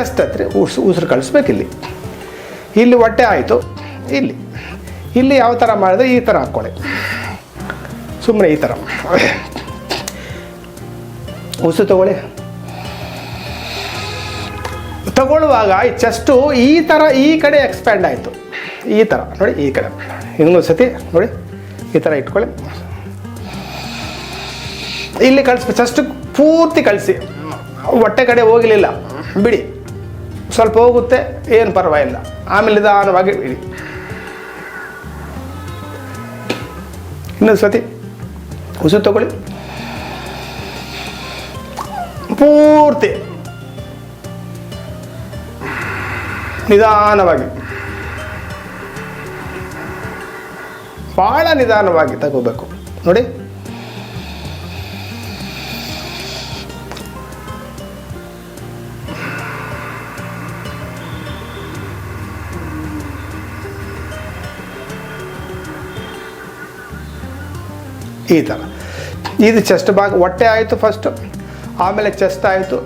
Chest ಹತ್ರ ಉಸ್, ಉಸಿರು ಕಳಿಸ್ಬೇಕು ಇಲ್ಲಿ ಇಲ್ಲಿ ಹೊಟ್ಟೆ ಆಯಿತು, ಇಲ್ಲಿ. ಇಲ್ಲಿ ಯಾವ ಥರ ಮಾಡಿದ್ರೆ ಈ ಥರ ಹಾಕ್ಕೊಳ್ಳಿ. ಸುಮ್ಮನೆ ಈ ಥರ ಉಸಿರು ತಗೊಳ್ಳಿ. ತಗೊಳ್ಳುವಾಗ ಈ ಚೆಸ್ಟು ಈ ಥರ ಈ ಕಡೆ ಎಕ್ಸ್ಪ್ಯಾಂಡ್ ಆಯಿತು. ಈ ಥರ ನೋಡಿ ಈ ಕಡೆ. ಇನ್ನೊಂದು ಸತಿ, ನೋಡಿ. ಈ ಥರ ಇಟ್ಕೊಳ್ಳಿ. ಇಲ್ಲಿ ಕಳಿಸ್ಬೇಕು ಚೆಸ್ಟ್ ಪೂರ್ತಿ ಕಳಿಸಿ. ಹೊಟ್ಟೆ ಕಡೆ ಹೋಗಲಿಲ್ಲ. ಬಿಡಿ. ಸ್ವಲ್ಪ ಹೋಗುತ್ತೆ, ಏನು ಪರವಾಗಿಲ್ಲ. ಆಮೇಲೆ ನಿಧಾನವಾಗಿ ಇಡಿ ಇನ್ನೊಂದು ಸತಿ ಉಸು ತಗೊಳ್ಳಿ. ಪೂರ್ತಿ. ನಿಧಾನವಾಗಿ. ಭಾಳ ನಿಧಾನವಾಗಿ ತಗೋಬೇಕು. ನೋಡಿ. ಈ ಥರ. ಇದು ಚೆಸ್ಟ್ ಭಾಗ, ಹೊಟ್ಟೆ ಆಯಿತು ಫಸ್ಟು ಆಮೇಲೆ ಚೆಸ್ಟ್ ಆಯಿತು,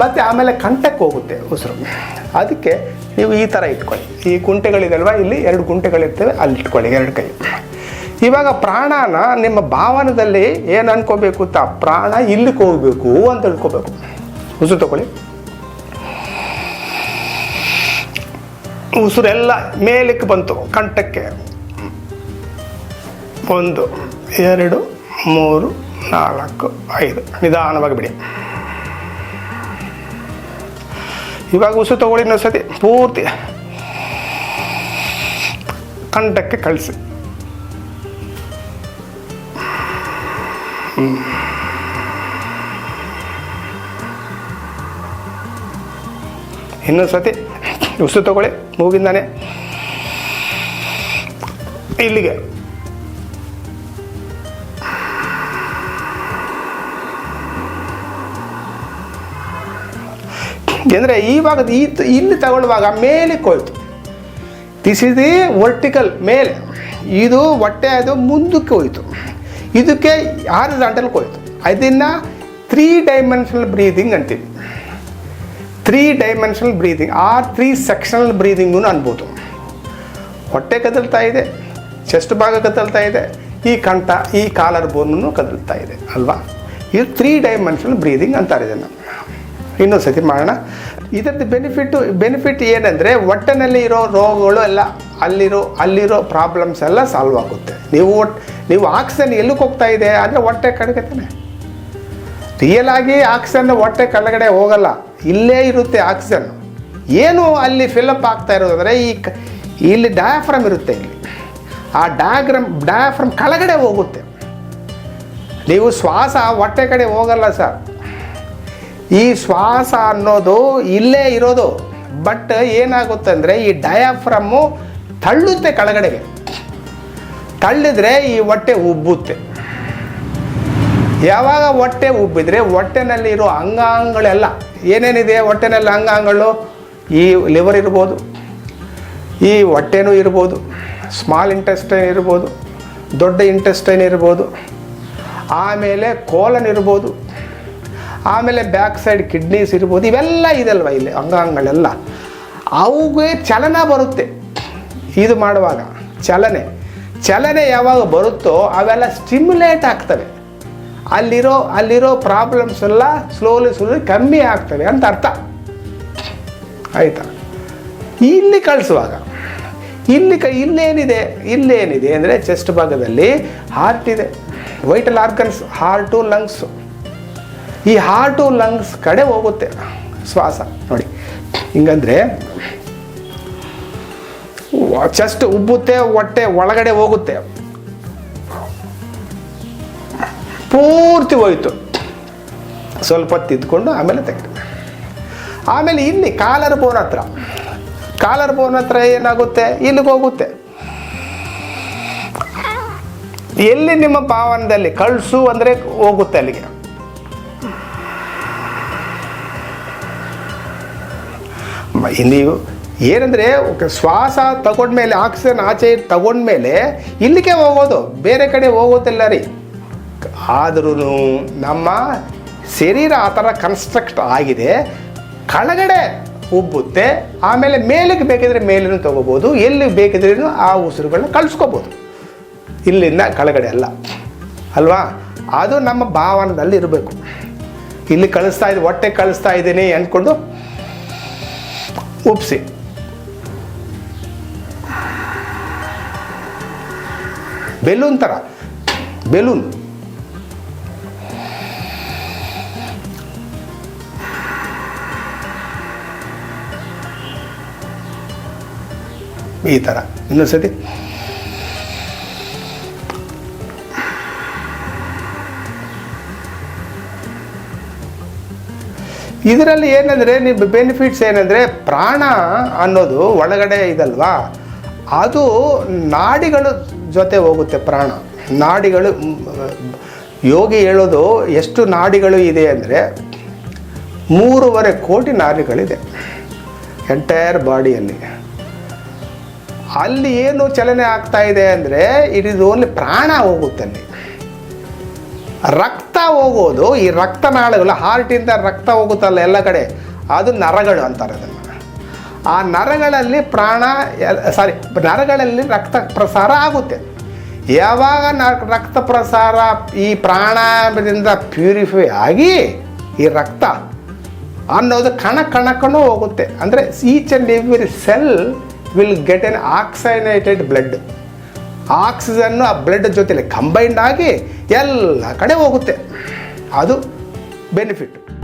ಮತ್ತು ಆಮೇಲೆ ಕಂಠಕ್ಕೆ ಹೋಗುತ್ತೆ ಉಸಿರು. ಅದಕ್ಕೆ ನೀವು ಈ ಥರ ಇಟ್ಕೊಳ್ಳಿ. ಈ ಕುಂಟೆಗಳಿದಲ್ವ ಇಲ್ಲಿ ಎರಡು ಕುಂಟೆಗಳಿರ್ತವೆ ಅಲ್ಲಿ ಇಟ್ಕೊಳ್ಳಿ, ಎರಡು ಕೈ. ಇವಾಗ ಪ್ರಾಣನ ನಿಮ್ಮ ಭಾವನದಲ್ಲಿ ಏನು ಅನ್ಕೋಬೇಕು ತ ಪ್ರಾಣ ಇಲ್ಲಿಗೆ ಹೋಗಬೇಕು ಅಂತ ತಿಳ್ಕೊಬೇಕು ಉಸಿರು ತಗೊಳ್ಳಿ. ಉಸಿರೆಲ್ಲ ಮೇಲಕ್ಕೆ ಬಂತು, ಕಂಠಕ್ಕೆ. ಒಂದು. ಎರಡು, ಮೂರು, ನಾಲ್ಕು, ಐದು. ನಿಧಾನವಾಗಿ ಬಿಡಿ. ಇವಾಗ ಉಸು ತಗೊಳ್ಳಿ ಇನ್ನೊಂದು ಸತಿ ಪೂರ್ತಿ ಕಂಠಕ್ಕೆ ಕಳಿಸಿ. ಇನ್ನೊಂದು ಸತಿ ಉಸು ತಗೊಳ್ಳಿ ಮೂಗಿಂದಾನೆ. ಇಲ್ಲಿಗೆ. ಅಂದರೆ ಈವಾಗ ಈ ಇಲ್ಲಿ ತಗೊಳ್ಳುವಾಗ ಮೇಲೆ ಕೋಯ್ತು. ದಿಸ್ ಇಸ್ ದಿ ವರ್ಟಿಕಲ್ ಮೇಲೆ. ಇದು ಹೊಟ್ಟೆ ಅದು ಮುಂದಕ್ಕೆ ಹೋಯಿತು. ಇದಕ್ಕೆ ಹಾರಿಜಾಂಟಲ್ಗೆ ಕೋಯ್ತು. ಅದನ್ನು ತ್ರೀ ಡೈಮೆನ್ಷನಲ್ ಬ್ರೀದಿಂಗ್ ಅಂತೀವಿ. Three dimensional breathing or three sectional breathing ಅನ್ಬೋದು. ಹೊಟ್ಟೆ ಕದಲ್ತಾ ಇದೆ ಚೆಸ್ಟ್ ಭಾಗ ಕದಲ್ತಾ ಇದೆ, ಈ ಕಂಠ, ಈ ಕಾಲರ್ ಬೋನನ್ನು ಕದಲ್ತಾ ಇದೆ, ಅಲ್ವಾ? ಇದು ತ್ರೀ ಡೈಮೆನ್ಷನಲ್ ಬ್ರೀದಿಂಗ್ ಅಂತಾರೆ ಇದನ್ನು. ಇನ್ನೊಂದು ಸತಿ ಮಾಡೋಣ. ಇದರದ್ದು ಬೆನಿಫಿಟ್ಟು ಬೆನಿಫಿಟ್ ಏನಂದರೆ ಹೊಟ್ಟೆನಲ್ಲಿ ಇರೋ ರೋಗಗಳು ಎಲ್ಲ ಅಲ್ಲಿರೋ ಅಲ್ಲಿರೋ ಪ್ರಾಬ್ಲಮ್ಸ್ ಎಲ್ಲ ಸಾಲ್ವ್ ಆಗುತ್ತೆ. ನೀವು ನೀವು ಆಕ್ಸಿಜನ್ ಎಲ್ಲಿಗೆ ಹೋಗ್ತಾ ಇದೆ? ಅಂದರೆ ಹೊಟ್ಟೆ ಕಡೆಗೆ ರಿಯಲ್ ಆಗಿ ಆಕ್ಸಿಜನ್ ಹೊಟ್ಟೆ ಕೆಳಗಡೆ ಹೋಗಲ್ಲ. ಇಲ್ಲೇ ಇರುತ್ತೆ ಆಕ್ಸಿಜನ್ ಏನು ಅಲ್ಲಿ ಫಿಲಪ್ ಆಗ್ತಾ ಇರೋದಂದರೆ ಈ ಇಲ್ಲಿ ಡಯಾಫ್ರಮ್ ಇರುತ್ತೆ ಇಲ್ಲಿ. ಆ ಡಯಾಗ್ರಮ್ ಡಯಾಫ್ರಮ್ ಕೆಳಗಡೆ ಹೋಗುತ್ತೆ. ನೀವು ಶ್ವಾಸ ಹೊಟ್ಟೆ ಕಡೆ ಹೋಗಲ್ಲ ಸರ್ ಈ ಶ್ವಾಸ ಅನ್ನೋದು ಇಲ್ಲೇ ಇರೋದು. ಬಟ್ ಏನಾಗುತ್ತೆ ಅಂದರೆ ಈ ಡಯಾಫ್ರಮ್ಮು ತಳ್ಳುತ್ತೆ ಕೆಳಗಡೆಗೆ. ತಳ್ಳಿದ್ರೆ ಈ ಹೊಟ್ಟೆ ಉಬ್ಬುತ್ತೆ. ಯಾವಾಗ ಹೊಟ್ಟೆ ಉಬ್ಬಿದ್ರೆ ಹೊಟ್ಟೆನಲ್ಲಿ ಇರೋ ಅಂಗಾಂಗಗಳೆಲ್ಲ ಏನೇನಿದೆ ಹೊಟ್ಟೆನಲ್ಲಿ ಅಂಗಾಂಗಗಳು? ಈ ಲಿವರ್ ಇರ್ಬೋದು, ಈ ಹೊಟ್ಟೆನೂ ಇರ್ಬೋದು ಸ್ಮಾಲ್ ಇಂಟೆಸ್ಟೈನ್ ಇರ್ಬೋದು, ದೊಡ್ಡ ಇಂಟೆಸ್ಟೈನ್ ಇರ್ಬೋದು, ಆಮೇಲೆ ಕೋಲನ್ ಇರ್ಬೋದು ಆಮೇಲೆ ಬ್ಯಾಕ್ ಸೈಡ್ ಕಿಡ್ನೀಸ್ ಇರ್ಬೋದು, ಇವೆಲ್ಲ ಇದಲ್ವ ಇಲ್ಲಿ ಅಂಗಾಂಗಗಳೆಲ್ಲ ಅವುಗೆ ಚಲನ ಬರುತ್ತೆ. ಇದು ಮಾಡುವಾಗ ಚಲನೆ. ಚಲನೆ ಯಾವಾಗ ಬರುತ್ತೋ ಅವೆಲ್ಲ ಸ್ಟಿಮ್ಯುಲೇಟ್ ಆಗ್ತವೆ. ಅಲ್ಲಿರೋ ಅಲ್ಲಿರೋ ಪ್ರಾಬ್ಲಮ್ಸ್ ಎಲ್ಲ ಸ್ಲೋಲಿ ಸ್ಲೋಲಿ ಕಮ್ಮಿ ಆಗ್ತವೆ ಅಂತ ಅರ್ಥ. ಆಯಿತಾ? ಇಲ್ಲಿ ಕಳಿಸುವಾಗ, ಇಲ್ಲಿ ಕ, ಇಲ್ಲೇನಿದೆ ಇಲ್ಲೇನಿದೆ ಅಂದರೆ ಚೆಸ್ಟ್ ಭಾಗದಲ್ಲಿ ಹಾರ್ಟ್ ಇದೆ. ವೈಟಲ್ ಆರ್ಗನ್ಸ್ ಹಾರ್ಟು ಲಂಗ್ಸು ಈ ಹಾರ್ಟು ಲಂಗ್ಸ್ ಕಡೆ ಹೋಗುತ್ತೆ ಶ್ವಾಸ, ನೋಡಿ. ಹಿಂಗಂದ್ರೆ ಚೆಸ್ಟ್ ಉಬ್ಬುತ್ತೆ, ಹೊಟ್ಟೆ ಒಳಗಡೆ ಹೋಗುತ್ತೆ. ಪೂರ್ತಿ ಹೋಯಿತು. ಸ್ವಲ್ಪ ತಿದ್ಕೊಂಡು ಆಮೇಲೆ ತೆಗೆದು. ಆಮೇಲೆ ಇಲ್ಲಿ ಕಾಲರ್ ಬೋನ್ ಹತ್ರ. ಕಾಲರ್ ಬೋನ್ ಹತ್ರ ಏನಾಗುತ್ತೆ? ಇಲ್ಲಿಗೆ ಹೋಗುತ್ತೆ. ಎಲ್ಲಿ ನಿಮ್ಮ ಭಾವನದಲ್ಲಿ ಕಳಿಸು ಅಂದರೆ ಹೋಗುತ್ತೆ ಅಲ್ಲಿಗೆ. ನೀವು ಏನಂದರೆ ಶ್ವಾಸ ತಗೊಂಡ್ಮೇಲೆ, ಆಕ್ಸಿಜನ್ ಆಚೆ ತಗೊಂಡ್ಮೇಲೆ ಇಲ್ಲಿಗೆ ಹೋಗೋದು, ಬೇರೆ ಕಡೆ ಹೋಗೋದಿಲ್ಲ ರೀ. ಆದ್ರೂ ನಮ್ಮ ಶರೀರ ಆ ಥರ ಕನ್ಸ್ಟ್ರಕ್ಟ್ ಆಗಿದೆ. ಕೆಳಗಡೆ ಉಬ್ಬುತ್ತೆ, ಆಮೇಲೆ ಮೇಲಿಗೆ ಬೇಕಿದ್ರೆ ಮೇಲೂ ತೊಗೋಬೋದು, ಎಲ್ಲಿ ಬೇಕಿದ್ರೂ ಆ ಉಸಿರುಗಳನ್ನ ಕಳಿಸ್ಕೋಬೋದು. ಇಲ್ಲಿಂದ ಕೆಳಗಡೆ ಅಲ್ಲ. ಅಲ್ವಾ? ಅದು ನಮ್ಮ ಭಾವನದಲ್ಲಿ ಇರಬೇಕು. ಇಲ್ಲಿ ಕಳಿಸ್ತಾ ಇದ್ದೀನಿ ಹೊಟ್ಟೆ ಕಳಿಸ್ತಾ ಇದ್ದೀನಿ ಅಂದ್ಕೊಂಡು ಉಪ್ಸಿ ಬೆಲೂನ್ ತರ. ಬೆಲೂನ್. ಈ ಥರ ಇನ್ನೊಂದು ಇದರಲ್ಲಿ ಏನಂದರೆ ನಿಮ್ಮ ಬೆನಿಫಿಟ್ಸ್ ಏನಂದರೆ, ಪ್ರಾಣ ಅನ್ನೋದು ಒಳಗಡೆ ಇದಲ್ವಾ? ಅದು ನಾಡಿಗಳು ಜೊತೆ ಹೋಗುತ್ತೆ ಪ್ರಾಣ. ನಾಡಿಗಳು, ಯೋಗಿ ಹೇಳೋದು ಎಷ್ಟು ನಾಡಿಗಳು ಇದೆ ಅಂದರೆ, ಮೂರುವರೆ ಕೋಟಿ ನಾಡಿಗಳಿದೆ ಎಂಟೈರ್ ಬಾಡಿಯಲ್ಲಿ. ಅಲ್ಲಿ ಏನು ಚಲನೆ ಆಗ್ತಾ ಇದೆ ಅಂದರೆ ಇಟ್ ಇಸ್ ಓನ್ಲಿ ಪ್ರಾಣ ಹೋಗುತ್ತೆ ಅಲ್ಲಿ ರಕ್ತ ಹೋಗೋದು, ಈ ರಕ್ತನಾಳಗಳು ಹಾರ್ಟಿಂದ ರಕ್ತ ಹೋಗುತ್ತಲ್ಲ ಎಲ್ಲ ಕಡೆ, ಅದು ನರಗಳು ಅಂತಾರೆ ಅದನ್ನು. ಆ ನರಗಳಲ್ಲಿ ಪ್ರಾಣ ಸಾರಿ ನರಗಳಲ್ಲಿ ರಕ್ತ ಪ್ರಸಾರ ಆಗುತ್ತೆ. ಯಾವಾಗ ನ, ರಕ್ತ ಪ್ರಸಾರ ಈ ಪ್ರಾಣಾಯಾಮದಿಂದ ಪ್ಯೂರಿಫೈ ಆಗಿ ಈ ರಕ್ತ ಅನ್ನೋದು ಕಣ ಕಣಕ್ಕೂ ಹೋಗುತ್ತೆ. ಅಂದರೆ each and every cell will get an oxygenated blood ಆಕ್ಸಿಜನ್ನು ಆ ಬ್ಲಡ್ ಜೊತೆಲಿ ಕಂಬೈನ್ಡ್ ಆಗಿ ಎಲ್ಲ ಕಡೆ ಹೋಗುತ್ತೆ. ಅದು ಬೆನಿಫಿಟ್